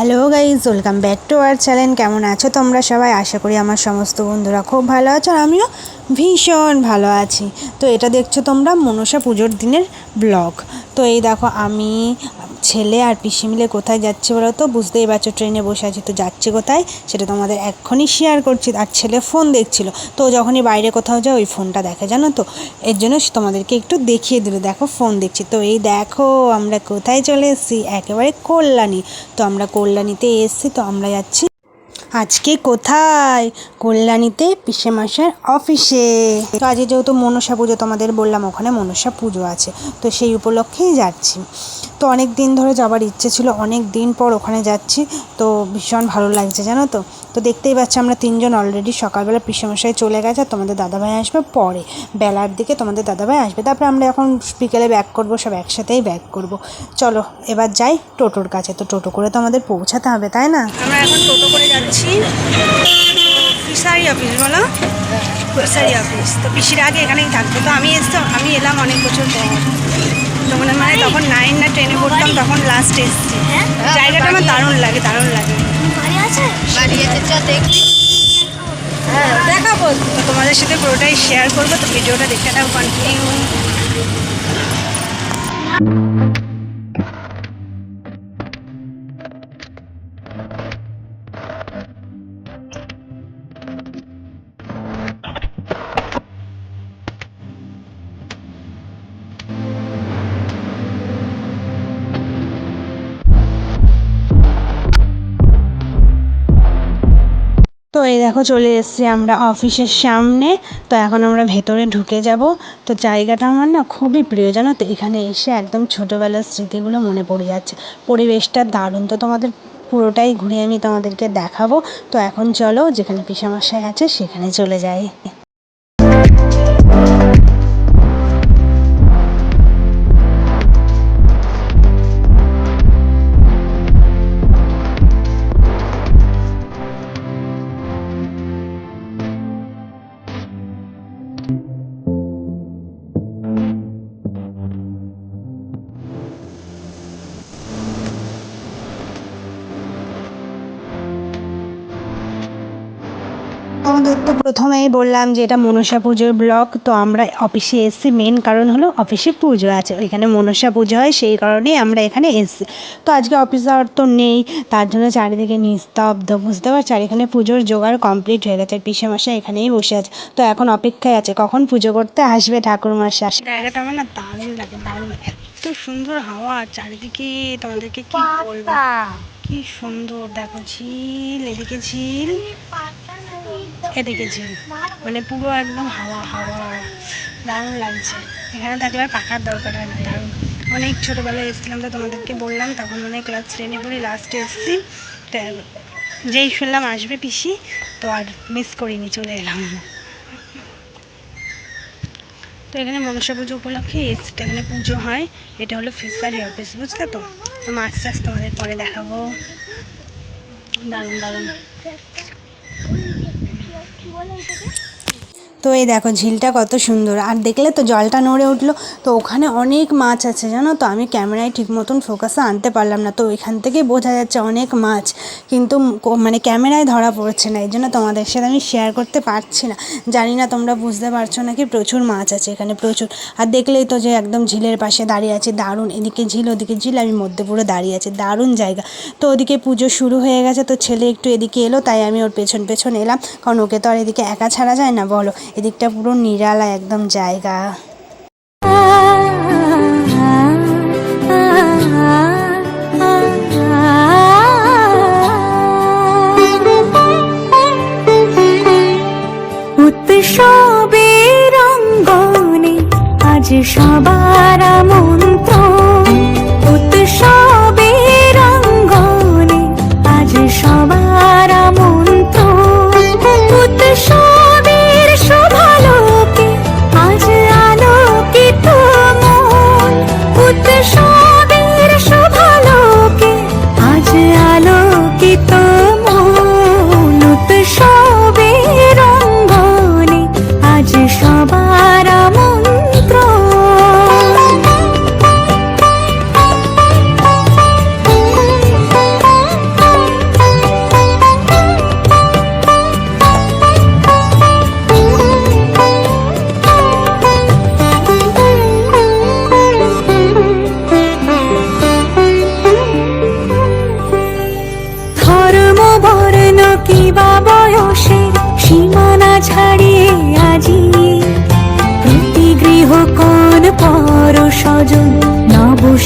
Hello guys welcome back to our channel. কেমন আছো তোমরা সবাই? আশা করি আমার সমস্ত বন্ধুরা খুব ভালো আছো আর আমিও ভীষণ ভালো আছি। তো এটা দেখছ তোমরা মনসা পুজোর দিনের ব্লগ। তো এই দেখো আমি ছেলে আর পিসি মিলে কোথায় যাচ্ছি বলো তো? বুঝতেই পারছ ট্রেনে বসে আছি। তো যাচ্ছি কোথায়? সেটা তোমাদের এক্ষুনি শেয়ার করছি। আর ছেলে ফোন দেখছিল। তো যখনই বাইরে কোথাও যায় ওই ফোনটা দেখে, জানো তো? এর জন্য তোমাদেরকে একটু দেখিয়ে দিল। দেখো ফোন দেখছি। তো এই দেখো আমরা কোথায় চলে এসেছি? একেবারে কল্যাণী। তো আমরা কল্যাণীতে এসেছি। তো আমরা যাচ্ছি আজকে কোথায়? কল্যাণীতে পিসে মাসের অফিসে। তো আজকে যেহেতু মনসা পুজো তোমাদের বললাম, ওখানে মনসা পুজো আছে। তো সেই উপলক্ষেই যাচ্ছি। তো অনেক দিন ধরে যাবার ইচ্ছে ছিল অনেক দিন পর ওখানে যাচ্ছি, তো ভীষণ ভালো লাগছে, জানো তো। তো দেখতেই পাচ্ছি আমরা তিনজন অলরেডি সকালবেলা পিসেমশাই চলে গেছে তোমাদের দাদাভাই আসবে পরে। বেলার দিকে তোমাদের দাদাভাই আসবে, তারপরে আমরা এখন বিকেলে ব্যাক করব, সব একসাথেই ব্যাক করব। চলো, এবার যাই টোটোর কাছে, তো টোটো করে তো আমাদের পৌঁছাতে হবে, তাই না? আমরা এখন টোটো করে যাচ্ছি, ফিশারি অফিস বলো? ফিশারি অফিস তো পিসির আগে এখানেই থাকতো তো আমি এসছি আমি এলাম অনেক বছর পর। তখন মানে তখন নাইন না ট্রেনে পড়তাম তখন লাস্ট এসছি। জায়গাটা আমার দারুণ লাগে দারুণ লাগে। বাড়ি আছে? বাড়ি চ দেখবি। হ্যাঁ দেখাবো। তোমাদের সাথে পুরোটাই শেয়ার করব তো ভিডিওটা দেখতে থাকো কন্টিনিউ এই দেখো চলে এসেছি আমরা অফিসের সামনে। তো এখন আমরা ভেতরে ঢুকে যাব। তো জায়গাটা আমার না খুবই প্রিয়, জানো তো? এখানে এসে একদম ছোটোবেলার স্মৃতিগুলো মনে পড়ে যাচ্ছে। পরিবেশটা দারুণ। তো তোমাদের পুরোটাই ঘুরে আমি তোমাদেরকে দেখাবো। তো এখন চলো, যেখানে পিসামশাই আছে, সেখানে চলে যাই। প্রথমেই বললাম যে এটা মনসা পুজোর ব্লগ তো আমরা অফিসে এসেছি। মেন কারণ হলো অফিসে পুজো আছে। ওইখানে মনসা পুজো হয় সেই কারণেই আমরা এখানে এসেছি। তো আজকে অফিস আর তো নেই তার জন্য চারিদিকে নিস্তব্ধ বুঝতে পারছি? আর এখানে পুজোর জোগাড় কমপ্লিট হয়ে গেছে। পিসে মশাই এখানেই বসে আছে। তো এখন অপেক্ষায় আছে কখন পুজো করতে আসবে ঠাকুর মশাই আসে জায়গাটা আমার না দারুণ লাগে দারুণ। এত সুন্দর হাওয়া চারিদিকে তোমাদেরকে কি বলব? কি সুন্দর দেখো ঝিল এদিকে ঝিল। এদিকে ঝিল। মানে পুরো একদম হাওয়া হাওয়া, দারুণ লাগছে। এখানে থাকলে আর পাখার দরকার হয় না। দারুণ অনেক ছোটোবেলায় এসেছিলাম তো তোমাদেরকে বললাম, তখন মানে ক্লাস টেনে পড়ে লাস্টে এসেছি। যেই শুনলাম আসবে পিসি, তো আর মিস করিনি, চলে এলাম তো এখানে মনসা পুজো উপলক্ষে এসছে, এখানে পুজো হয়। এটা হলো ফিশারি অফিস বুঝলে তো? মাছ চাষ তোমাদের পরে দেখাবো। দারুণ দারুণ। Gimana? তো এই দেখো, ঝিলটা কত সুন্দর। আর দেখলে তো জলটা নড়ে উঠল। তো ওখানে অনেক মাছ আছে, জানো তো? আমি ক্যামেরায় ঠিক মতন ফোকাসে আনতে পারলাম না। তো এখান থেকেই বোঝা যাচ্ছে অনেক মাছ। কিন্তু মানে ক্যামেরায় ধরা পড়ছে না। এই জন্য তোমাদের সাথে আমি শেয়ার করতে পারছি না। জানি না তোমরা বুঝতে পারছ নাকি? প্রচুর মাছ আছে এখানে, প্রচুর। আর দেখলেই তো যে একদম ঝিলের পাশে দাঁড়িয়ে আছে, দারুণ। এদিকে ঝিল, ওদিকে ঝিল, আমি মধ্যে পুরো দাঁড়িয়ে আছি। দারুণ জায়গা। তো ওদিকে পুজো শুরু হয়ে গেছে, তো ছেলে একটু এদিকে এলো, তাই আমি ওর পেছন পেছন এলাম। কারণ ওকে তো আর এদিকে একা ছাড়া যায় না, বলো। এদিকটা পুরো নিরালা একদম জায়গা। উৎসবের অঙ্গনে আজ সবার মন্ত্র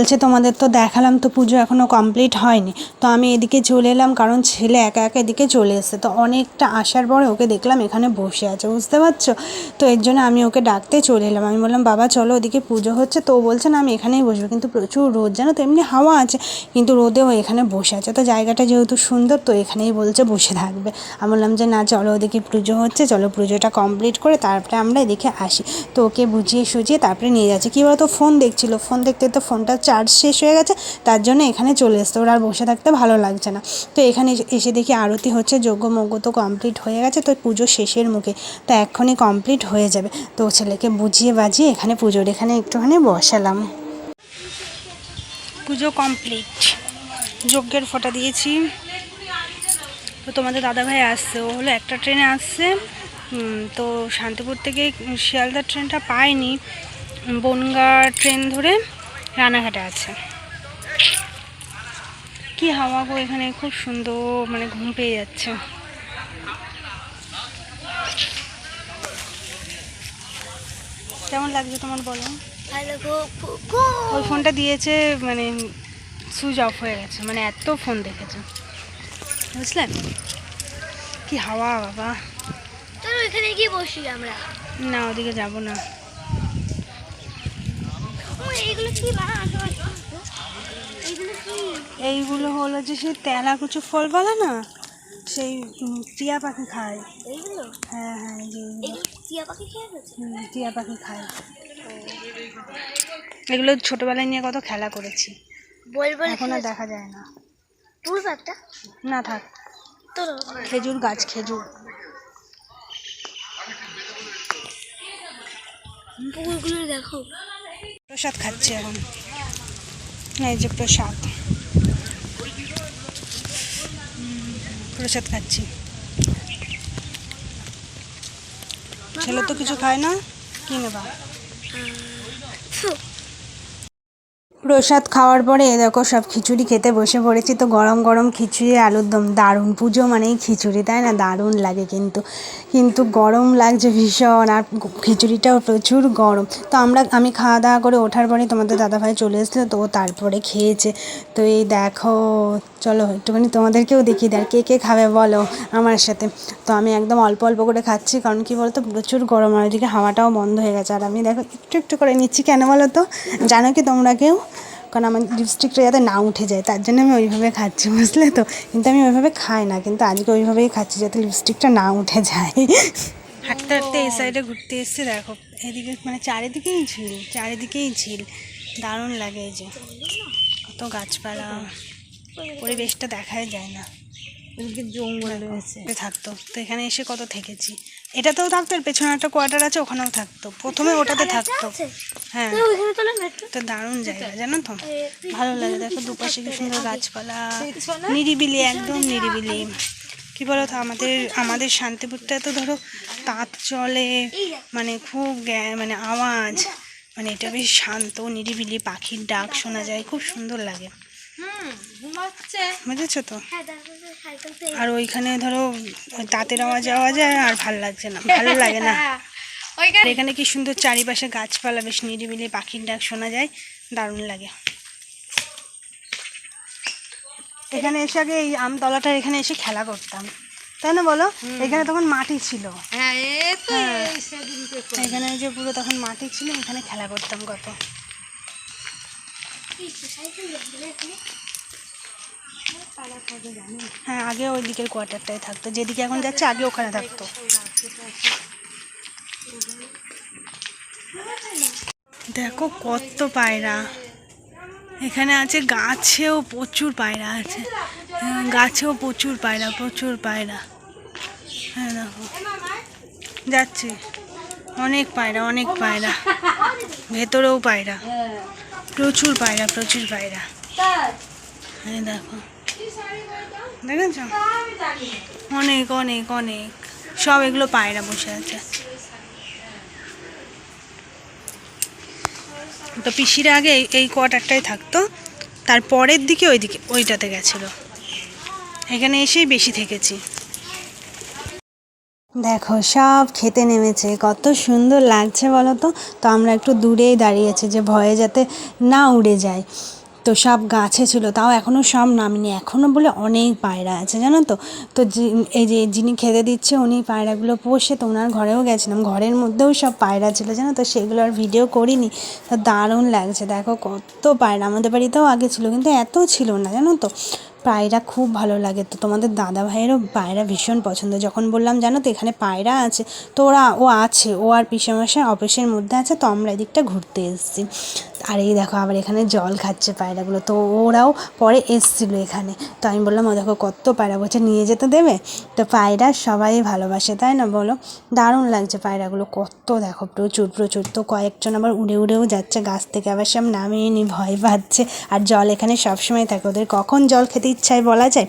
চলছে তোমাদের তো দেখালাম তো পুজো এখনও কমপ্লিট হয়নি। তো আমি এদিকে চলে এলাম, কারণ ছেলে একা একা এদিকে চলে এসেছে। তো অনেকটা আসার পরে ওকে দেখলাম এখানে বসে আছে, বুঝতে পারছ? তো এর জন্য আমি ওকে ডাকতে চলে এলাম। আমি বললাম, বাবা, চলো ওদিকে পুজো হচ্ছে। তো বলছে, না, আমি এখানেই বসবো। কিন্তু প্রচুর রোদ, জানো তো, এমনি হাওয়া আছে, কিন্তু রোদে ও এখানে বসে আছে। তো জায়গাটা যেহেতু সুন্দর, তো এখানেই বলছে বসে থাকবে। আমি বললাম যে, না, চলো ওদিকে পুজো হচ্ছে, চলো পুজোটা কমপ্লিট করে তারপরে আমরা এদিকে আসি। তো ওকে বুঝিয়ে সুঝিয়ে তারপরে নিয়ে যাচ্ছে। কী বলতো, ফোন দেখছিল। ফোন দেখতে তো ফোনটা চার্জ শেষ হয়ে গেছে, তার জন্য এখানে চলে এসছে ওর আর বসে থাকতে ভালো লাগছে না। তো এখানে এসে- দেখি আরতি হচ্ছে, যজ্ঞ মজ্ঞ তো কমপ্লিট হয়ে গেছে, তো পুজো শেষের মুখে। তো এক্ষুনি কমপ্লিট হয়ে যাবে। তো ছেলেকে বুঝিয়ে বাজিয়ে এখানে পুজোর এখানে একটুখানি বসালাম। পুজো কমপ্লিট যজ্ঞের ফোঁটা দিয়েছি। তো তোমাদের দাদাভাই আসছে। ও হলো একটা ট্রেনে আসছে। তো শান্তিপুর থেকে শিয়ালদার ট্রেনটা পায়নি। বনগা ট্রেন ধরে রানাঘাটে আছে। কি হাওয়া গো এখানে খুব সুন্দর মানে ঘুম পেয়ে যাচ্ছে। কেমন লাগছে তোমার বলো? ওই ফোনটা দিয়েছে মানে সুইচ অফ হয়ে গেছে মানে এত ফোন দেখেছে। বুঝলে? কি হাওয়া বাবা। চলো এখানে গিয়ে বসি আমরা। না ওদিকে যাব না। এইগুলো হলো যে সেই তেলা কুচু ফল বলে না সেই টিয়া পাখি খায়। হ্যাঁ হ্যাঁ যে টিয়া পাখি খেয়ে গেছে হুম, টিয়া পাখি খায়। এগুলো ছোটবেলায় নিয়ে কত খেলা করেছি। এখন আর দেখা যায় না। না থাক। খেজুর গাছ খেজুর। দেখো। প্রসাদ খাচ্ছি এখন। এই যে প্রসাদ। প্রসাদ খাচ্ছি। ছেলে তো কিছু খায় না? কিনে ফু, প্রসাদ খাওয়ার পরে, দেখো সব খিচুড়ি খেতে বসে পড়েছি। তো গরম গরম খিচুড়ি, আলুর দম, দারুণ। পুজো মানেই খিচুড়ি, তাই না? দারুণ লাগে কিন্তু। কিন্তু গরম লাগছে ভীষণ, আর খিচুড়িটাও প্রচুর গরম। তো আমরা, আমি খাওয়া দাওয়া করে ওঠার পরে তোমাদের দাদাভাই চলে এসেছিল, তো তারপরে খেয়েছে। তো এই দেখো চলো, একটুখানি তোমাদেরকেও দেখিয়ে দেয় কে কে খাবে বলো আমার সাথে। তো আমি একদম অল্প অল্প করে খাচ্ছি, কারণ কি বলতো, প্রচুর গরম আর ওইদিকে হাওয়াটাও বন্ধ হয়ে গেছে। আর আমি দেখো, একটু একটু করে নিচ্ছি কেন বলো তো? জানো কি তোমরা কেউ? কারণ আমার লিপস্টিকটা যাতে না উঠে যায়, তার জন্য আমি ওইভাবে খাচ্ছি, বুঝলে তো? কিন্তু আমি ওইভাবে খাই না, কিন্তু আজকে ওইভাবেই খাচ্ছি যাতে লিপস্টিকটা না উঠে যায়। হাঁটতে হাঁটতে এই সাইডে ঘুরতে এসেছি, দেখো। এদিকে মানে চারিদিকেই ঝিল চারিদিকেই ঝিল। দারুণ লাগে এই যে। কত গাছপালা। পরিবেশটা দেখাই যায় না। জঙ্গল রয়েছে। থাকতো। তো এখানে এসে কত থেকেছি? এটাতেও থাকতো এর পেছনে একটা কোয়ার্টার আছে ওখানেও থাকতো। প্রথমে ওটাতে থাকতো। হ্যাঁ। তো দারুণ জায়গা জানো তো? ভালো লাগে দেখো দুপাশে কি সুন্দর গাছপালা। নিরিবিলি একদম নিরিবিলি। কি বলো তো আমাদের আমাদের শান্তিপুরটা তো ধরো তাঁত চলে মানে খুব মানে আওয়াজ। মানে এটা বেশ শান্ত নিরিবিলি পাখির ডাক শোনা যায় খুব সুন্দর লাগে। বুঝেছ তো? হ্যাঁ আর ওইখানে ধরো ওই তাঁতের আওয়াজ আওয়াজ হয় আর ভালো লাগছে না। ভালো লাগে না। এখানে কি সুন্দর চারিপাশে গাছপালা বেশ নিরিবিলি পাখির ডাক শোনা যায়। দারুণ লাগে। এখানে এসে আগে এই আমতলাটার এখানে এসে খেলা করতাম। তাই না বলো? এখানে তখন মাটি ছিল। হ্যাঁ হ্যাঁ। এখানে যে পুরো তখন মাটি ছিল এখানে খেলা করতাম কত। হ্যাঁ আগে ওই দিকের কোয়ার্টারটাই থাকতো। যেদিকে এখন যাচ্ছে আগে ওখানে থাকতো। দেখো কত পায়রা। এখানে আছে গাছেও প্রচুর পায়রা আছে। হ্যাঁ, গাছেও প্রচুর পায়রা প্রচুর পায়রা। হ্যাঁ দেখো। যাচ্ছি। অনেক পায়রা অনেক পায়রা। ভেতরেও পায়রা। প্রচুর পায়রা প্রচুর পায়রা। হ্যাঁ দেখো। দেখেছ? অনেক অনেক অনেক। সব এগুলো পায়রা বসে আছে। তো পিসিরা আগে এই- কোয়ার্টারটাই থাকতো। তারপরের দিকে ওই দিকে ওইটাতে গেছিল। এখানে এসেই বেশি থেকেছি। দেখো, সব খেতে নেমেছে। কত সুন্দর লাগছে বলো তো? তো আমরা একটু দূরেই দাঁড়িয়েছি যে ভয়ে যাতে না উড়ে যায়। তো সব গাছে ছিল, তাও এখনও সব নামিনি। এখনও বলে অনেক পায়রা আছে, জানো তো? তো এই যে যিনি খেতে দিচ্ছে, উনি পায়রাগুলো পোষে, তো ওনার ঘরেও গেছিলাম। ঘরের মধ্যেও সব পায়রা ছিল, জানো তো? সেগুলো আর ভিডিও করিনি। তো দারুণ লাগছে, দেখো কত পায়রা। আমাদের বাড়িতেও আগে ছিল, কিন্তু এত ছিল না, জানো তো? পায়রা খুব ভালো লাগে। তো তোমাদের দাদা ভাইয়েরও পায়রা ভীষণ পছন্দ। যখন বললাম, জানো তো, এখানে পায়রা আছে। তো ওরা, ও আছে, ও আর পিসেমশাই অফিসের মধ্যে আছে, তো আমরা এদিকটা ঘুরতে এসেছি। আর এই দেখো, আবার এখানে জল খাচ্ছে পায়রাগুলো। তো ওরাও পরে এসছিল এখানে। তো আমি বললাম ও দেখো, কত পায়রা বলছে, নিয়ে যেতে দেবে? তো পায়রা সবাই ভালোবাসে, তাই না? বলো, দারুণ লাগছে পায়রাগুলো, কত দেখো, প্রচুর প্রচুর। তো কয়েকজন আবার উড়ে উড়েও যাচ্ছে, গাছ থেকে আবার সব নামিয়ে নি ভয় পাচ্ছে। আর জল এখানে সবসময় থাকে, ওদের কখন জল খেতে ইচ্ছায় বলা যায়,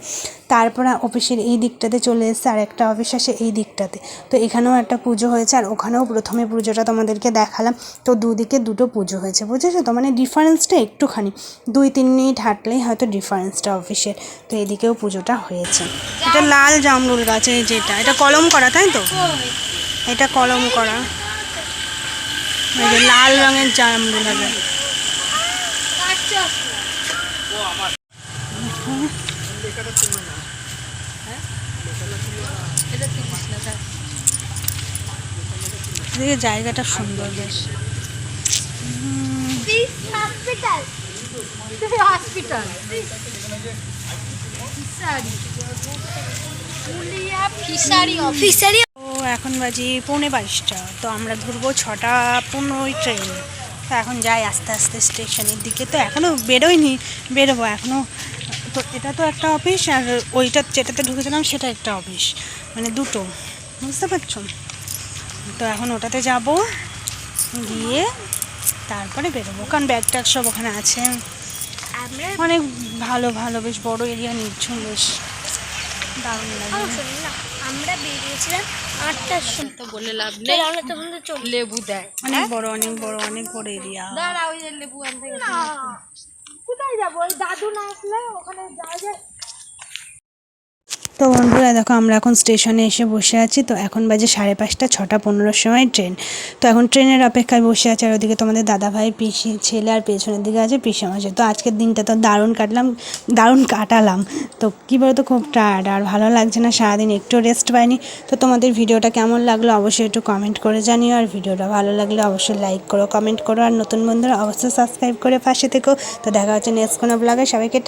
তারপর অফিসের এই দিকটাতে চলে এসছে আর একটা অফিস আসে এই দিকটাতে। তো এখানেও একটা পুজো হয়েছে আর ওখানেও প্রথমে পুজোটা তোমাদেরকে দেখালাম। তো দুদিকে দুটো পুজো হয়েছে, বুঝেছ তো? মানে ডিফারেন্সটা একটুখানি। দুই, তিন মিনিট হাঁটলেই হয়তো ডিফারেন্সটা অফিসের। তো এদিকেও পুজোটা হয়েছে। এটা লাল জামরুল গাছ, এই যেটা। এটা কলম করা, তাই তো? এটা কলম করা। লাল রঙের জামরুল হবে। এদিকে জায়গাটা সুন্দর বেশ। Hospital hospital fishery. ফিশারি ও এখন বাজি পৌনে বাইশটা। তো আমরা ধরবো ছটা পনেরোই ট্রেন। তো এখন যাই আস্তে আস্তে স্টেশনের দিকে। তো এখনও বেরোয়নি। বেরোবো এখনও তো এটা তো একটা অফিস আর ওইটা যেটাতে ঢুকেছিলাম সেটা একটা অফিস মানে দুটো বুঝতে পারছ? তো এখন ওটাতে যাব গিয়ে তারপরে বেরোবো কারণ ব্যাগ ট্যাগ সব ওখানে আছে। অনেক ভালো ভালো বেশ বড় এরিয়া নিচ্ছুন বেশ দারুণ লাগে। আমরা বেরিয়েছিলাম আটটার সময়। তো বলে লাভ নেই। আমরা তো চলে লেবু দেয়। অনেক বড় অনেক বড় অনেক বড় এরিয়া দাঁড়া ওই লেবু আনতে গেছে। কোথায় যাব? ওই দাদু না আসলে ওখানে যাওয়া যায়। তো বন্ধুরা দেখো, আমরা এখন স্টেশনে এসে বসে আছি। তো এখন বাজে সাড়ে পাঁচটা, ছটা পনেরোর সময় ট্রেন। তো এখন ট্রেনের অপেক্ষায় বসে আছে আর ওদিকে তোমাদের দাদা ভাই, পিসি, ছেলে আর পেছনের দিকে আছে, পিসি মাসে তো আজকের দিনটা তো দারুণ কাটলাম, দারুণ কাটালাম। তো কী বলতো, খুব টায়ার্ড আর ভালো লাগছে না, সারাদিন একটু রেস্ট পাইনি। তো তোমাদের ভিডিওটা কেমন লাগল অবশ্যই একটু কমেন্ট করে জানিও। আর ভিডিওটা ভালো লাগলে অবশ্যই লাইক করো কমেন্ট করো। আর নতুন বন্ধুরা অবশ্যই সাবস্ক্রাইব করে পাশে থেকো। তো দেখা হচ্ছে নেক্সট কোনো ব্লগে সবাইকে